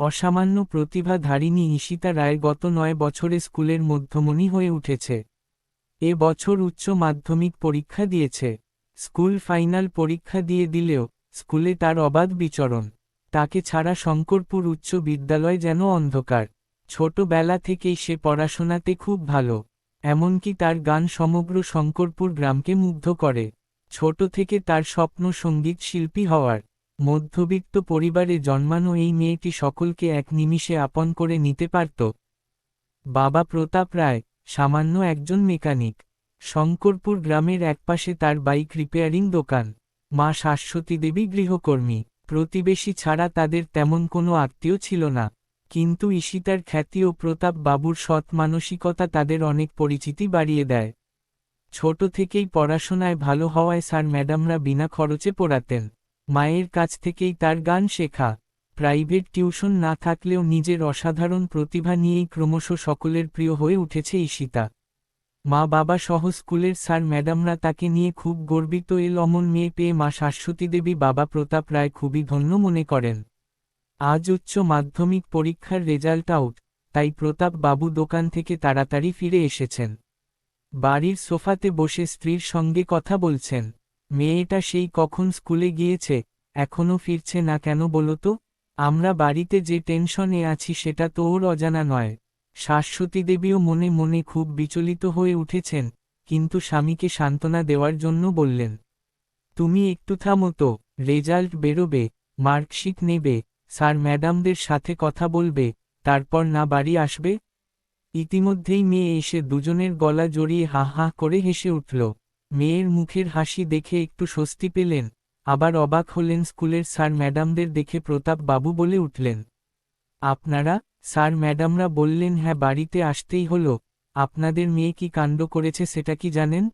অসামান্য প্রতিভাধারিণী ঈশিতা রায় গত নয় বছরে স্কুলের মধ্যমণি হয়ে উঠেছে। এ বছর উচ্চ মাধ্যমিক পরীক্ষা দিয়েছে। স্কুল ফাইনাল পরীক্ষা দিয়ে দিলেও স্কুলে তার অবাধ বিচরণ। তাকে ছাড়া শঙ্করপুর উচ্চ বিদ্যালয় যেন অন্ধকার। ছোটবেলা থেকেই সে পড়াশোনাতে খুব ভালো। এমনকি তার গান সমগ্র শঙ্করপুর গ্রামকে মুগ্ধ করে। ছোট থেকে তার স্বপ্ন সংগীত শিল্পী হওয়ার মধ্যবিত্ত পরিবারে জন্মানো এই মেয়েটি সকলকে এক নিমিষে আপন করে নিতে পারত। বাবা প্রতাপ রায়, সামান্য একজন মেকানিক, শঙ্করপুর গ্রামের একপাশে তার বাইক রিপেয়ারিং দোকান, মা শাশ্বতী দেবী গৃহকর্মী, প্রতিবেশী ছাড়া তাদের তেমন কোনো আত্মীয় ছিল না। কিন্তু ঈশিতার খ্যাতি ও প্রতাপ বাবুর সৎ মানসিকতা তাদের অনেক পরিচিতি বাড়িয়ে দেয়। ছোট থেকেই পড়াশোনায় ভালো হওয়ায় স্যার ম্যাডামরা বিনা খরচে পড়াতেন। মায়ের কাছ থেকেই তার গান শেখা। প্রাইভেট টিউশন না থাকলেও নিজের অসাধারণ প্রতিভা নিয়েই ক্রমশ সকলের প্রিয় হয়ে উঠেছে ঈশিতা। মা বাবা সহ স্কুলের স্যার ম্যাডামরা তাকে নিয়ে খুব গর্বিত এল অমন মেয়ে পেয়ে মা শাশ্বতী দেবী বাবা প্রতাপ রায় খুবই ধন্য মনে করেন। আজ উচ্চ মাধ্যমিক পরীক্ষার রেজাল্ট আউট, তাই প্রতাপ বাবু দোকান থেকে তাড়াতাড়ি ফিরে এসেছেন। বাড়ির সোফাতে বসে স্ত্রীর সঙ্গে কথা বলছেন। মেয়েটা সেই কখন স্কুলে গিয়েছে এখনও ফিরছে না কেন বলতো আমরা বাড়িতে যে টেনশনে আছি সেটা তো ওর অজানা নয়। শাশ্বতী দেবীও মনে মনে খুব বিচলিত হয়ে উঠেছেন, কিন্তু স্বামীকে সান্ত্বনা দেওয়ার জন্য বললেন, তুমি একটু থামো তো, রেজাল্ট বেরোবে, মার্কশিট নেবে, স্যার ম্যাডামদের সাথে কথা বলবে, তারপর না বাড়ি আসবে? ইতিমধ্যেই মেয়ে এসে দুজনের গলা জড়িয়ে হা হা করে হেসে উঠল। মেয়ের মুখের হাসি দেখে একটু স্বস্তি পেলেন, আবার অবাক হলেন স্কুলের স্যার ম্যাডামদের দেখে প্রতাপ বাবু বলে উঠলেন। আপনারা, স্যার ম্যাডামরা বললেন হ্যাঁ বাড়িতে আসতেই হলো, আপনাদের মেয়ে কি কাণ্ড করেছে সেটা কি জানেন?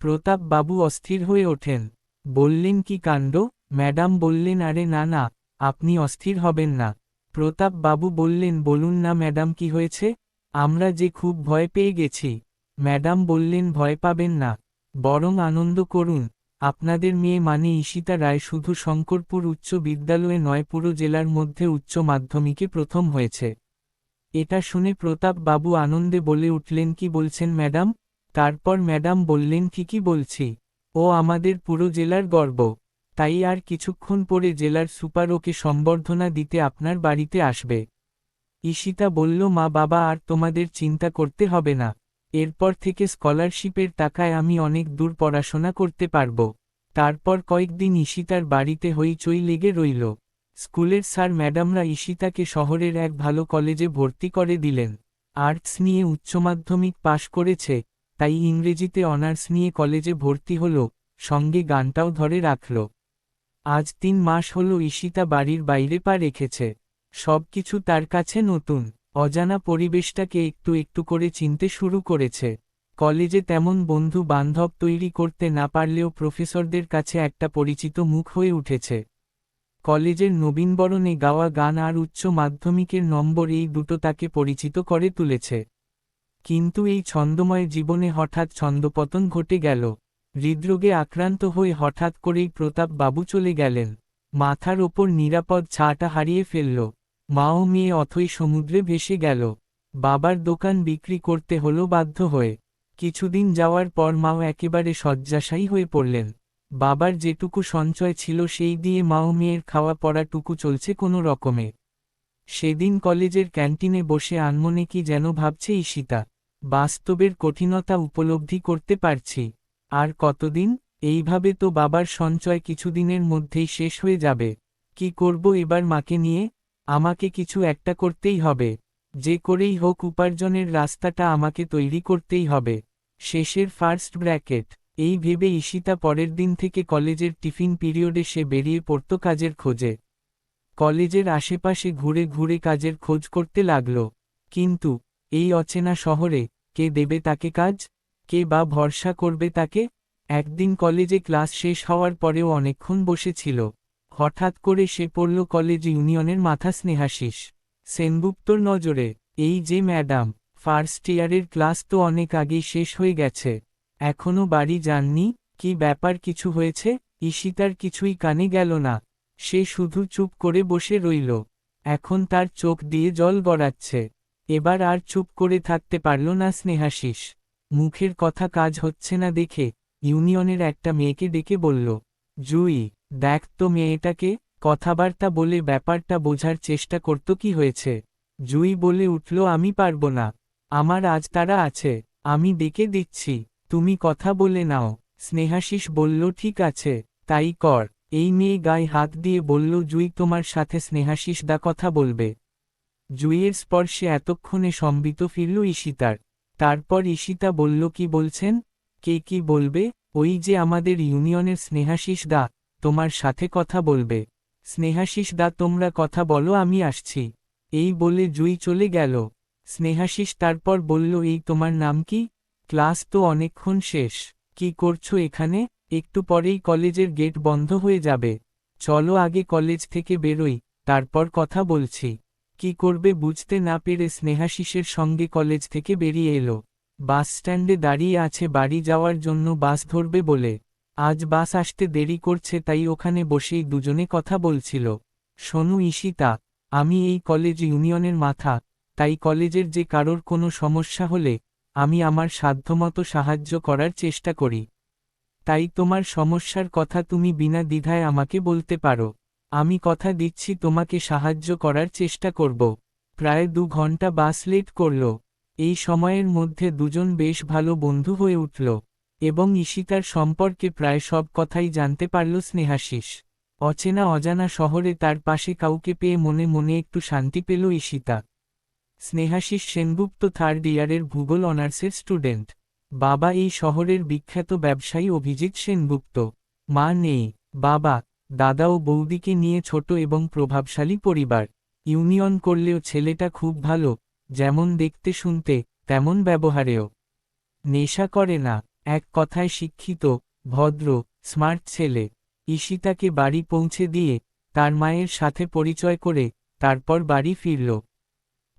প্রতাপ বাবু অস্থির হয়ে ওঠেন। বললেন কি কাণ্ড? ম্যাডাম বললেন, আরে না না, আপনি অস্থির হবেন না। প্রতাপ বাবু বললেন, বলুন না ম্যাডাম, কি হয়েছে? আমরা যে খুব ভয় পেয়ে গেছি। ম্যাডাম বললেন, ভয় পাবেন না। বরং আনন্দ করুন, আপনাদের মেয়ে মানে ঈশিতা রায় শুধু শঙ্করপুর উচ্চ বিদ্যালয়ে নয়, পুরো জেলার মধ্যে উচ্চ মাধ্যমিকে প্রথম হয়েছে। এটা শুনে প্রতাপ বাবু আনন্দে বলে উঠলেন, কি বলছেন ম্যাডাম? তারপর ম্যাডাম বললেন, কি কি বলছি? ও আমাদের পুরো জেলার গর্ব। তাই আর কিছুক্ষণ পরে জেলার সুপার ওকে সম্বর্ধনা দিতে আপনার বাড়িতে আসবে। ঈশিতা বলল, মা বাবা, আর তোমাদের চিন্তা করতে হবে না। এরপর থেকে স্কলারশিপের টাকায় আমি অনেক দূর পড়াশোনা করতে পারব। তারপর কয়েকদিন ঈশিতার বাড়িতে হইচই লেগে রইল। স্কুলের স্যার ম্যাডামরা ঈশিতাকে শহরের এক ভালো কলেজে ভর্তি করে দিলেন। আর্টস নিয়ে উচ্চমাধ্যমিক পাশ করেছে, তাই ইংরেজিতে অনার্স নিয়ে কলেজে ভর্তি হল, সঙ্গে গানটাও ধরে রাখল। আজ তিন মাস হল ঈশিতা বাড়ির বাইরে পা রেখেছে। সবকিছু তার কাছে নতুন। অজানা পরিবেশটাকে একটু একটু করে চিনতে শুরু করেছে। কলেজে তেমন বন্ধু বান্ধব তৈরি করতে না পারলেও প্রফেসরদের কাছে একটা পরিচিত মুখ হয়ে উঠেছে। কলেজের নবীনবরণে গাওয়া গান আর উচ্চ মাধ্যমিকের নম্বর এই দুটো তাকে পরিচিত করে তুলেছে। কিন্তু এই ছন্দময় জীবনে হঠাৎ ছন্দপতন ঘটে গেল। হৃদরোগে আক্রান্ত হয়ে হঠাৎ করেই প্রতাপ বাবু চলে গেলেন। মাথার ওপর নিরাপদ ছাটা হারিয়ে ফেলল। মাও মেয়ে অথই সমুদ্রে ভেসে গেল। বাবার দোকান বিক্রি করতে হলো বাধ্য হয়ে। কিছুদিন যাওয়ার পর মাও একেবারে শয্যাশায়ী হয়ে পড়লেন। বাবার যেটুকু সঞ্চয় ছিল সেই দিয়ে মাও মেয়ের খাওয়া পড়াটুকু চলছে কোনো রকমে। সেদিন কলেজের ক্যান্টিনে বসে আনমনে কি যেন ভাবছে ঈশিতা। বাস্তবের কঠিনতা উপলব্ধি করতে পারছি। আর কতদিন? এইভাবে তো বাবার সঞ্চয় কিছুদিনের মধ্যেই শেষ হয়ে যাবে। কি করব এবার মাকে নিয়ে? আমাকে কিছু একটা করতেই হবে। যে করেই হোক উপার্জনের রাস্তাটা আমাকে তৈরি করতেই হবে। শেষের ফার্স্ট ব্র্যাকেট এই ভেবে ঈশিতা পরের দিন থেকে কলেজের টিফিন পিরিয়ডে সে বেরিয়ে পড়ত কাজের খোঁজে। কলেজের আশেপাশে ঘুরে ঘুরে কাজের খোঁজ করতে লাগল। কিন্তু, এই অচেনা শহরে কে দেবে তাকে কাজ? কে বা ভরসা করবে তাকে? একদিন কলেজে ক্লাস শেষ হওয়ার পরেও অনেকক্ষণ বসেছিল। হঠাৎ করে সে পড়ল কলেজ ইউনিয়নের মাথা স্নেহাশিস। সেনগুপ্তর নজরে, এই যে ম্যাডাম, ফার্স্ট ইয়ারের ক্লাস তো অনেক আগেই শেষ হয়ে গেছে। এখনও বাড়ি যাননি? কি ব্যাপার কিছু হয়েছে? ঈশিতার কিছুই কানে গেল না। সে শুধু চুপ করে বসে রইল। এখন তার চোখ দিয়ে জল গড়াচ্ছে। এবার আর চুপ করে থাকতে পারল না স্নেহাশিস। মুখের কথা কাজ হচ্ছে না দেখে, ইউনিয়নের একটা মেয়েকে ডেকে বলল, জুই দেখ, তো মেয়েটাকে কথাবার্তা বলে ব্যাপারটা বোঝার চেষ্টা করত কি হয়েছে। জুই বলে উঠল, আমি পারব না। আমার আজ তারা আছে। আমি ডেকে দিচ্ছি। তুমি কথা বলে নাও। স্নেহাশিস বলল, ঠিক আছে, তাই কর। এই মেয়ে গায়ে হাত দিয়ে বলল, জুই তোমার সাথে স্নেহাশিস দা কথা বলবে। জুইয়ের স্পর্শে এতক্ষণে সম্বিত ফিরল ঈশিতার। তারপর ঈশিতা বলল, কি বলছেন? কে কি বলবে? ওই যে আমাদের ইউনিয়নের স্নেহাশিস দা। তোমার সাথে কথা বলবে। স্নেহাশিস দা, তোমরা কথা বলো, আমি আসছি। এই বলে জুই চলে গেল। স্নেহাশিস তারপর বলল, এই তোমার নাম কি? ক্লাস তো অনেকক্ষণ শেষ। কি করছ এখানে? একটু পরেই কলেজের গেট বন্ধ হয়ে যাবে। চলো আগে কলেজ থেকে বেরোই, তারপর কথা বলছি। কি করবে বুঝতে না পেরে স্নেহাশিসের সঙ্গে কলেজ থেকে বেরিয়ে এলো। বাস স্ট্যান্ডে দাঁড়িয়ে আছে, বাড়ি যাওয়ার জন্য বাস ধরবে বলে। আজ বাস আসতে দেরি করছে তাই ওখানে বসেই দুজনে কথা বলছিল। শোনু ঈশিতা, আমি এই কলেজ ইউনিয়নের মাথা, তাই কলেজের যে কারোর কোনো সমস্যা হলে, আমি আমার সাধ্যমতো সাহায্য করার চেষ্টা করি। তাই তোমার সমস্যার কথা তুমি বিনা দ্বিধায় আমাকে বলতে পারো। আমি কথা দিচ্ছি তোমাকে সাহায্য করার চেষ্টা করব। প্রায় দু ঘণ্টা বাস লেট করল। এই সময়ের মধ্যে দুজন বেশ ভালো বন্ধু হয়ে উঠল। এবং ঈশিতার সম্পর্কে প্রায় সব কথাই জানতে পারল স্নেহাশিস। অচেনা অজানা শহরে তার পাশে কাউকে পেয়ে মনে মনে একটু শান্তি পেল ঈশিতা স্নেহাশিস সেনগুপ্ত থার্ড ইয়ারের ভূগোল অনার্সের স্টুডেন্ট। বাবা এই শহরের বিখ্যাত ব্যবসায়ী অভিজিৎ সেনগুপ্ত। মা নেই, বাবা, দাদা ও বৌদিকে নিয়ে ছোট এবং প্রভাবশালী পরিবার। ইউনিয়ন করলেও ছেলেটা খুব ভালো, যেমন দেখতে শুনতে, তেমন ব্যবহারেও। নেশা করে না। এক কথায় শিক্ষিত, ভদ্র, স্মার্ট ছেলে। ঈশিতাকে বাড়ি পৌঁছে দিয়ে তার মায়ের সাথে পরিচয় করে তারপর বাড়ি ফিরল।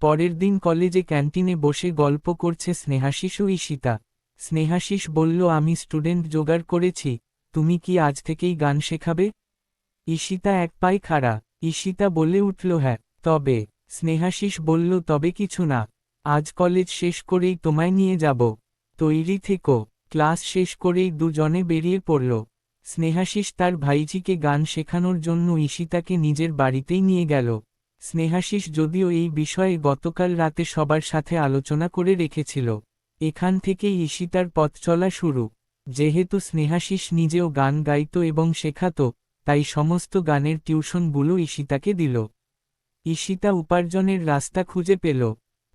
পরের দিন কলেজে ক্যান্টিনে বসে গল্প করছে স্নেহাশিস ঈশিতা। স্নেহাশিস বলল, আমি স্টুডেন্ট জোগাড় করেছি, তুমি কি আজ থেকেই গান শেখাবে? ঈশিতা এক পায়ে খাড়া। ঈশিতা বলে উঠল হ্যাঁ তবে। স্নেহাশিস বলল, তবে কিছু না, আজ কলেজ শেষ করেই তোমায় নিয়ে যাব। তৈরি থেকো। ক্লাস শেষ করেই দুজনে বেরিয়ে পড়ল। স্নেহাশিস তার ভাইজিকে গান শেখানোর জন্য ঈশিতাকে নিজের বাড়িতেই নিয়ে গেল। স্নেহাশিস যদিও এই বিষয়ে গতকাল রাতে সবার সাথে আলোচনা করে রেখেছিল। এখান থেকেই ঈশিতার পথ চলা শুরু। যেহেতু স্নেহাশিস নিজেও গান গাইত এবং শেখাত, তাই সমস্ত গানের টিউশনগুলো ঈশিতাকে দিল। ঈশিতা উপার্জনের রাস্তা খুঁজে পেল।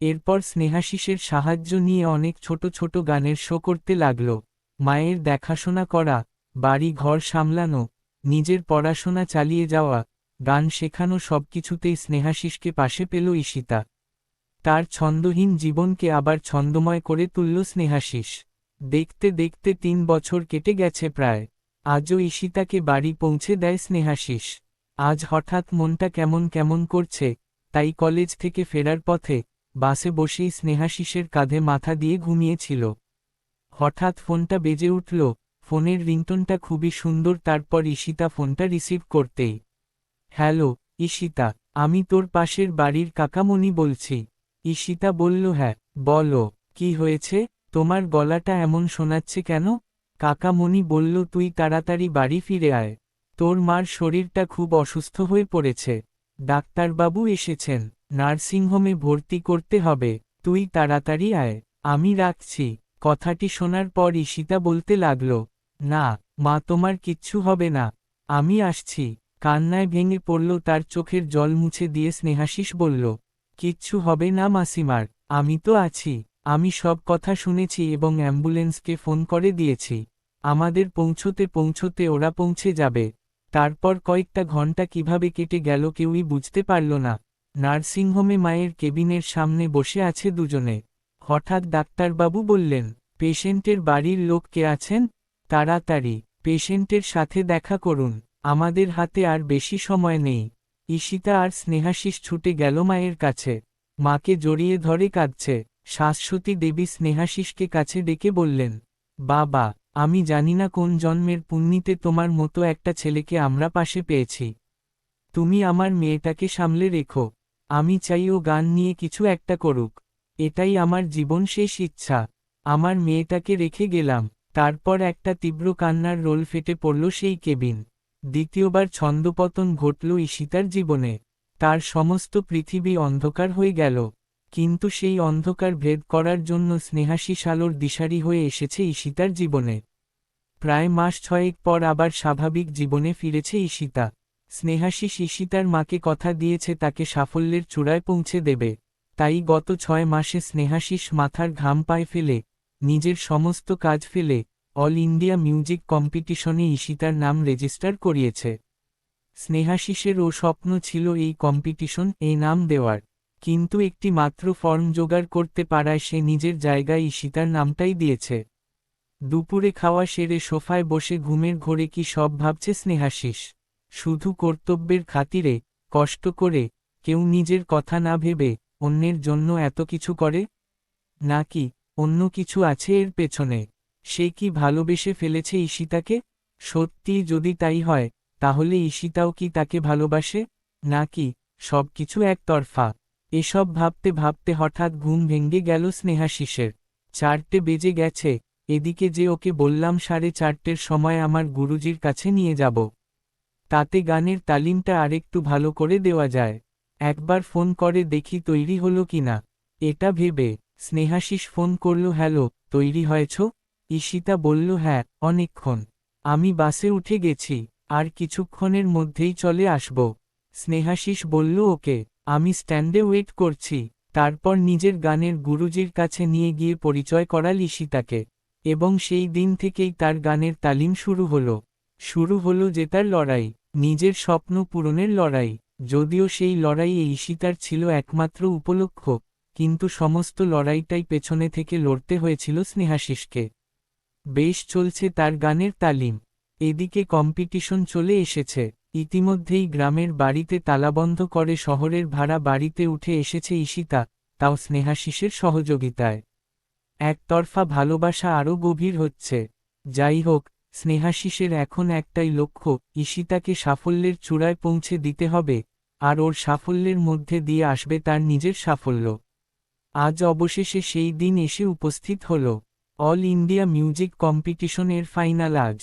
এরপর স্নেহাশিসের সাহায্য নিয়ে অনেক ছোট ছোট গানের শো করতে লাগল। মায়ের দেখাশোনা করা, বাড়ি ঘর সামলানো, নিজের পড়াশোনা চালিয়ে যাওয়া, গান শেখানো সবকিছুতেই স্নেহাশিসকে পাশে পেল ঈশিতা। তার ছন্দহীন জীবনকে আবার ছন্দময় করে তুলল স্নেহাশিস। দেখতে দেখতে তিন বছর কেটে গেছে প্রায়। আজও ঈশিতাকে বাড়ি পৌঁছে দেয় স্নেহাশিস। আজ হঠাৎ মনটা কেমন কেমন করছে, তাই কলেজ থেকে ফেরার পথে বাসে বসেই স্নেহাশিসের কাঁধে মাথা দিয়ে ঘুমিয়েছিল। হঠাৎ ফোনটা বেজে উঠল, ফোনের রিংটনটা খুবই সুন্দর, তারপর ঈশিতা ফোনটা রিসিভ করতেই। হ্যালো, ঈশিতা, আমি তোর পাশের বাড়ির কাকামণি বলছি। ঈশিতা বলল হ্যাঁ বলো, কি হয়েছে? তোমার গলাটা এমন শোনাচ্ছে কেন? কাকামণি বলল, তুই তাড়াতাড়ি বাড়ি ফিরে আয়। তোর মার শরীরটা খুব অসুস্থ হয়ে পড়েছে। ডাক্তারবাবু এসেছেন। নার্সিংহোমে ভর্তি করতে হবে। তুই তাড়াতাড়ি আয়। আমি রাখছি। কথাটি শোনার পর ঈশিতা বলতে লাগল, না, মা, তোমার কিচ্ছু হবে না। আমি আসছি। কান্নায় ভেঙে পড়ল তার চোখের জল মুছে দিয়ে স্নেহাশিস বলল, কিচ্ছু হবে না মাসিমার, আমি তো আছি। আমি সব কথা শুনেছি এবং অ্যাম্বুলেন্সকে ফোন করে দিয়েছি। আমাদের পৌঁছতে পৌঁছতে ওরা পৌঁছে যাবে। তারপর কয়েকটা ঘণ্টা কীভাবে কেটে গেল কেউই বুঝতে পারল না। নার্সিংহোমে মায়ের কেবিনের সামনে বসে আছে দুজনে। হঠাৎ ডাক্তারবাবু বললেন, পেশেন্টের বাড়ির লোক কে আছেন? তাড়াতাড়ি, পেশেন্টের সাথে দেখা করুন। আমাদের হাতে আর বেশি সময় নেই। ঈশিতা আর স্নেহাশিস ছুটে গেল মায়ের কাছে। মাকে জড়িয়ে ধরে কাঁদছে। শাশ্বতী দেবী স্নেহাশিসকে কাছে ডেকে বললেন, বাবা, আমি জানি না কোন জন্মের পুণ্যিতে তোমার মতো একটা ছেলেকে আমরা পাশে পেয়েছি। তুমি আমার মেয়েটাকে সামলে রেখো। আমি চাই ও গান নিয়ে কিছু একটা করুক। এটাই আমার জীবন শেষ ইচ্ছা। আমার মেয়েটাকে রেখে গেলাম। তারপর একটা তীব্র কান্নার রোল ফেটে পড়ল সেই কেবিন। দ্বিতীয়বার ছন্দপতন ঘটল ঈশিতার জীবনে। তার সমস্ত পৃথিবী অন্ধকার হয়ে গেল। কিন্তু সেই অন্ধকার ভেদ করার জন্য স্নেহাশিস আলোর দিশারি হয়ে এসেছে ঈশিতার জীবনে। প্রায় মাস ছয়েক পর আবার স্বাভাবিক জীবনে ফিরেছে ঈশিতা। স্নেহাশিস ঈশিতার মাকে কথা দিয়েছে, তাকে সাফল্যের চূড়ায় পৌঁছে দেবে। তাই গত ছয় মাসে স্নেহাশিস মাথার ঘাম পায়ে ফেলে, নিজের সমস্ত কাজ ফেলে, অল ইন্ডিয়া মিউজিক কম্পিটিশনে ঈশিতার নাম রেজিস্টার করিয়েছে। স্নেহাশিসেরও স্বপ্ন ছিল এই কম্পিটিশন এই নাম দেওয়ার, কিন্তু একটি মাত্র ফর্ম জোগাড় করতে পারায় সে নিজের জায়গায় ঈশিতার নামটাই দিয়েছে। দুপুরে খাওয়া সেরে সোফায় বসে ঘুমের ঘোরে কি সব ভাবছে স্নেহাশিস শুধু কর্তব্যের খাতিরে, কষ্ট করে, কেউ নিজের কথা না ভেবে, অন্যের জন্য এত কিছু করে? নাকি, অন্য কিছু আছে এর পেছনে? সে কি ভালোবেসে ফেলেছে ঈশিতাকে? সত্যি যদি তাই হয়, তাহলে ঈশিতাও কি তাকে ভালোবাসে? নাকি, সবকিছু একতরফা? এসব ভাবতে ভাবতে হঠাৎ ঘুম ভেঙ্গে গেল স্নেহাশিসের। চারটে বেজে গেছে, এদিকে যে ওকে বললাম সাড়ে চারটের সময় আমার গুরুজির কাছে নিয়ে যাব। তাতে গানের তালিমটা আরেকটু ভালো করে দেওয়া যায়। একবার ফোন করে দেখি তৈরি হলো কিনা এটা ভেবে স্নেহাশিস ফোন করল, হ্যালো, তৈরি হয়েছ? ঈশিতা বলল হ্যাঁ অনেকক্ষণ। আমি বাসে উঠে গেছি, আর কিছুক্ষণের মধ্যেই চলে আসব। স্নেহাশিস বলল, ওকে, আমি স্ট্যান্ডে ওয়েট করছি। তারপর নিজের গানের গুরুজির কাছে নিয়ে গিয়ে পরিচয় করাল ঈশিতাকে। এবং সেই দিন থেকেই তার গানের তালিম শুরু হলো। শুরু হলো যে তার লড়াই। নিজের স্বপ্ন পূরণের লড়াই। যদিও সেই লড়াইয়ে ঈশিতার ছিল একমাত্র উপলক্ষ, কিন্তু সমস্ত লড়াইটাই পেছনে থেকে লড়তে হয়েছিল স্নেহাশিসকে। বেশ চলছে তার গানের তালিম। এদিকে কম্পিটিশন চলে এসেছে। ইতিমধ্যেই গ্রামের বাড়িতে তালাবন্ধ করে শহরের ভাড়া বাড়িতে উঠে এসেছে ঈশিতা, তাও স্নেহাশিসের সহযোগিতায়। একতরফা ভালোবাসা আরও গভীর হচ্ছে। যাই হোক স্নেহাশিসের এখন একটাই লক্ষ্য, ঈশিতাকে সাফল্যের চূড়ায় পৌঁছে দিতে হবে, আর ওর সাফল্যের মধ্যে দিয়ে আসবে তার নিজের সাফল্য। আজ অবশেষে সেই দিন এসে উপস্থিত হল। অল ইন্ডিয়া মিউজিক কম্পিটিশনের ফাইনাল আজ।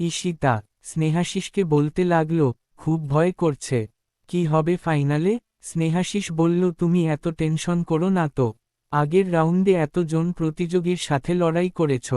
ঈশিতা, স্নেহাশিসকে বলতে লাগল, খুব ভয় করছে। কি হবে ফাইনালে? স্নেহাশিস বলল, তুমি এত টেনশন করো না তো। আগের রাউন্ডে এতজন প্রতিযোগীর সাথে লড়াই করেছ।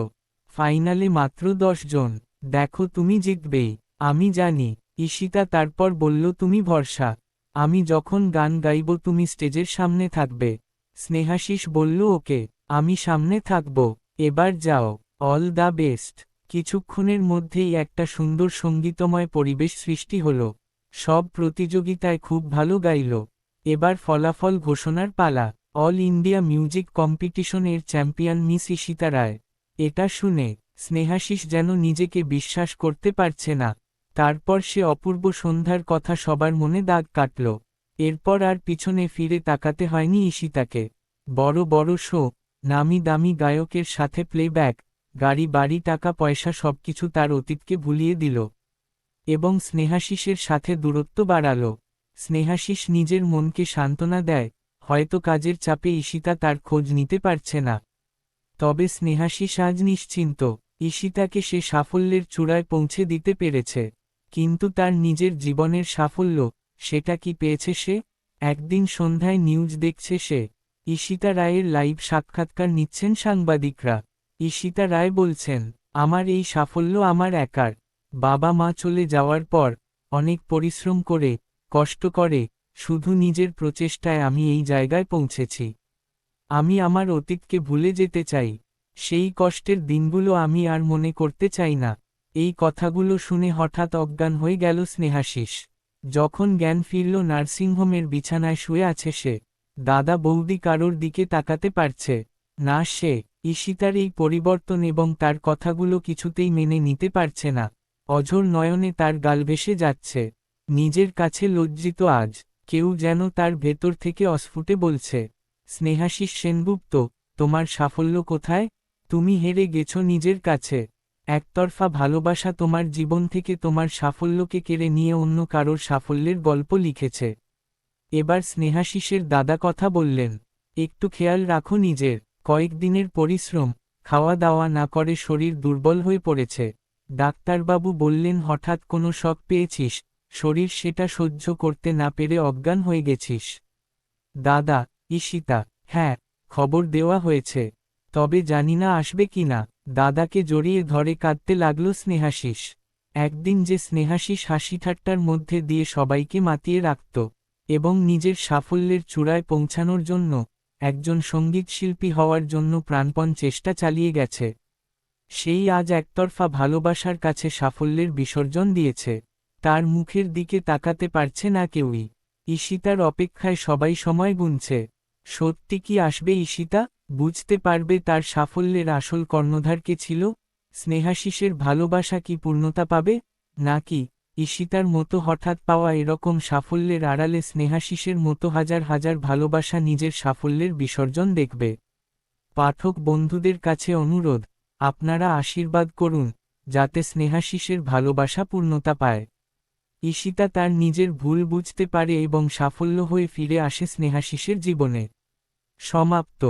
ফাইনালে মাত্র দশ জন। দেখো তুমি জিতবেই আমি জানি। ঈশিতা তারপর বলল, তুমি ভরসা। আমি যখন গান গাইব, তুমি স্টেজের সামনে থাকবে। স্নেহাশিস বলল, ওকে, আমি সামনে থাকব। এবার যাও। All the best. কিছুক্ষণের মধ্যেই একটা সুন্দর সঙ্গীতময় পরিবেশ সৃষ্টি হল। সব প্রতিযোগিতায় খুব ভালো গাইল। এবার ফলাফল ঘোষণার পালা। অল ইন্ডিয়া মিউজিক কম্পিটিশনের চ্যাম্পিয়ন মিস ইশিতা রায়। এটা শুনে স্নেহাশিস যেন নিজেকে বিশ্বাস করতে পারছে না। তারপর সে অপূর্ব সন্ধ্যার কথা সবার মনে দাগ কাটল। এরপর আর পিছনে ফিরে তাকাতে হয়নি ঈশিতাকে। বড় বড় শো, নামি দামি গায়কের সাথে প্লেব্যাক গাড়ি, বাড়ি, টাকা, পয়সা সবকিছু তার অতীতকে ভুলিয়ে দিল। এবং স্নেহাশিসের সাথে দূরত্ব বাড়াল। স্নেহাশিস নিজের মনকে সান্ত্বনা দেয়, হয়তো কাজের চাপে ঈশিতা তার খোঁজ নিতে পারছে না। তবে স্নেহাশিস সাজ নিশ্চিন্ত, ঈশিতাকে সে সাফল্যের চূড়ায় পৌঁছে দিতে পেরেছে। কিন্তু তার নিজের জীবনের সাফল্য, সেটা কি পেয়েছে সে? একদিন সন্ধ্যায় নিউজ দেখছে সে, ঈশিতা রায়ের লাইভ সাক্ষাৎকার নিচ্ছেন সাংবাদিকরা। ঈশিতা রায় বলছেন, আমার এই সাফল্য আমার একার। বাবা মা চলে যাওয়ার পর, অনেক পরিশ্রম করে, কষ্ট করে, শুধু নিজের প্রচেষ্টায় আমি এই জায়গায় পৌঁছেছি। আমি আমার অতীতকে ভুলে যেতে চাই। সেই কষ্টের দিনগুলো আমি আর মনে করতে চাই না। এই কথাগুলো শুনে হঠাৎ অজ্ঞান হয়ে গেল স্নেহাশিস। যখন জ্ঞান ফিরল নার্সিংহোমের বিছানায় শুয়ে আছে সে। দাদা বৌদি কারোর দিকে তাকাতে পারছে। না সে, ঈশিতার এই পরিবর্তন এবং তার কথাগুলো কিছুতেই মেনে নিতে পারছে না। অঝোর নয়নে তার গাল ভেসে যাচ্ছে। নিজের কাছে লজ্জিত আজ, কেউ যেন তার ভেতর থেকে অস্ফুটে বলছে। স্নেহাশিস সেনগুপ্ত, তোমার সাফল্য কোথায়? তুমি হেরে গেছ নিজের কাছে। একতরফা ভালোবাসা তোমার জীবন থেকে তোমার সাফল্যকে কেড়ে নিয়ে অন্য কারোর সাফল্যের গল্প লিখেছে। এবার স্নেহাশিসের দাদা কথা বললেন, একটু খেয়াল রাখো নিজের। কয়েকদিনের পরিশ্রম খাওয়া দাওয়া না করে শরীর দুর্বল হয়ে পড়েছে। ডাক্তারবাবু বললেন, হঠাৎ কোনো শখ পেয়েছিস? শরীর সেটা সহ্য করতে না পেরে অজ্ঞান হয়ে গেছিস। দাদা ঈশিতা হ্যাঁ খবর দেওয়া হয়েছে। তবে জানি না আসবে কিনা দাদাকে জড়িয়ে ধরে কাঁদতে লাগল স্নেহাশিস। একদিন যে স্নেহাশিস হাসি ঠাট্টার মধ্যে দিয়ে সবাইকে মাতিয়ে রাখত এবং নিজের সাফল্যের চূড়ায় পৌঁছানোর জন্য একজন সঙ্গীতশিল্পী হওয়ার জন্য প্রাণপণ চেষ্টা চালিয়ে গেছে। সেই আজ একতরফা ভালোবাসার কাছে সাফল্যের বিসর্জন দিয়েছে। তার মুখের দিকে তাকাতে পারছে না কেউই। ঈশিতার অপেক্ষায় সবাই সময় গুনছে। সত্যি কি আসবে ঈশিতা? বুঝতে পারবে তার সাফল্যের আসল কর্ণধার কে ছিল? স্নেহাশিসের ভালোবাসা কি পূর্ণতা পাবে? নাকি ঈশিতার মতো হঠাৎ পাওয়া এরকম সাফল্যের আড়ালে স্নেহাশিসের মতো হাজার হাজার ভালোবাসা নিজের সাফল্যের বিসর্জন দেখবে? পাঠক বন্ধুদের কাছে অনুরোধ, আপনারা আশীর্বাদ করুন, যাতে স্নেহাশিসের ভালোবাসা পূর্ণতা পায়। ঈশিতা তার নিজের ভুল বুঝতে পারে এবং সাফল্য হয়ে ফিরে আসে স্নেহাশিসের জীবনে। সমাপ্ত।